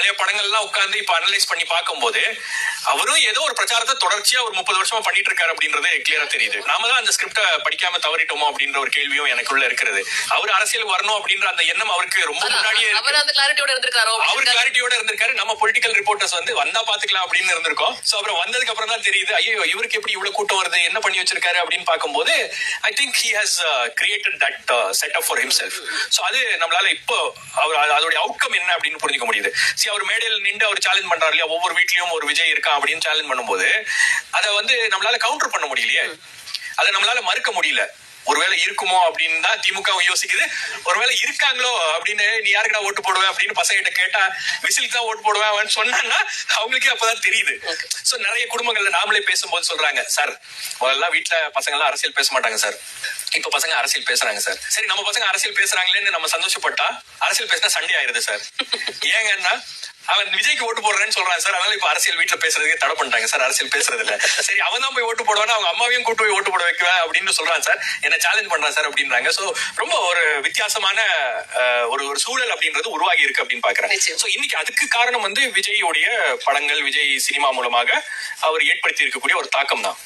பழைய படங்கள்லாம் உட்கார்ந்து இப்ப அனலைஸ் பண்ணி பார்க்கும்போது அவரும் ஏதோ ஒரு பிரச்சாரத்தை தொடர்ச்சியா ஒரு முப்பது வருஷமா பண்ணிட்டு இருக்காரு அப்படின்றது கிளியரா தெரியுது. நாம தான் அந்த ஸ்கிரிப்ட படிக்காம தவறிட்டோமோ அப்படின்ற ஒரு கேள்வியும் எனக்குள்ள இருக்கிறது. அவர் அரசியல் வரணும் அப்படின்ற அந்த எண்ணம் அவருக்கு ரொம்ப முன்னாடியே. அவர் அந்த கிளாரிட்டியோட இருந்திருக்காரோ நம்ம பொலிட்டிக்கல் ரிப்போர்ட்டர்ஸ் வந்து வந்தா பாத்துக்கலாம் அப்படின்னு இருந்திருக்கோம். சோ அப்புறம் வந்ததுக்கு அப்புறம் தான் தெரியுது ஐயோ இவருக்கு எப்படி இவ்வளவு கூட்டம் வருது என்ன பண்ணி வச்சிருக்காரு அப்படின்னு பார்க்கும்போது I think he has created that set up for himself so அது நம்மளால இப்போ அவர் அது- அதோட அவுட்கம் என்ன அப்படின்னு புரிஞ்சுக்க முடியுது. அவர் மேடையில் நின்று அவர் சேலஞ்ச் பண்றாரு இல்லையா? ஒவ்வொரு வீட்லயும் ஒரு விஜய் இருக்கா அப்படின்னு சேலஞ்ச் பண்ணும்போது அதை வந்து நம்மளால கவுண்டர் பண்ண முடியலையே. அதை நம்மளால மறுக்க முடியல. ஒருவேளை இருக்குமோ அப்படின்னு தான் திமுகவும் யோசிக்குது. ஒருவேளை இருக்காங்களோ அப்படின்னு நீ யாருக்கடா ஓட்டு போடுவ அப்படின்னு பசங்கிட்ட கேட்டா விசிலுக்கு தான் ஓட்டு போடுவேன் சொன்னான்னா அவங்களுக்கே அப்பதான் தெரியுது. சோ நிறைய குடும்பங்கள்ல நாமளே பேசும்போது சொல்றாங்க சார் முதல்ல வீட்டுல பசங்க எல்லாம் அரசியல் பேச மாட்டாங்க சார். இப்ப பசங்க அரசியல் பேசுறாங்க சார். சரி நம்ம பசங்க அரசியல் பேசுறாங்களேன்னு நம்ம சந்தோஷப்பட்டா அரசியல் பேசினா சண்டே ஆயிருது சார். ஏங்கன்னா அவன் விஜய்க்கு ஓட்டு போடுறேன்னு சொல்றான் சார். அதனால இப்ப அரசியல் வீட்டுல பேசுறதுக்கு தடை பண்ணிட்டாங்க சார். அரசியல் பேசுறது இல்ல சரி அவன் தான் போய் ஓட்டு போடுவானா? அவங்க அம்மாவையும் கூட்டு போய் ஓட்டு போட வைக்குவேன் அப்படின்னு சொல்றான் சார். என்ன சேலஞ்ச் பண்றான் சார் அப்படின்றாங்க. சோ ரொம்ப ஒரு வித்தியாசமான ஒரு ஒரு சூழல் அப்படின்றது உருவாகி இருக்கு அப்படின்னு பாக்குறேன். சோ இன்னைக்கு அதுக்கு காரணம் வந்து விஜயோடைய படங்கள் விஜய் சினிமா மூலமாக அவர் ஏற்படுத்தி இருக்கக்கூடிய ஒரு தாக்கம் தான்.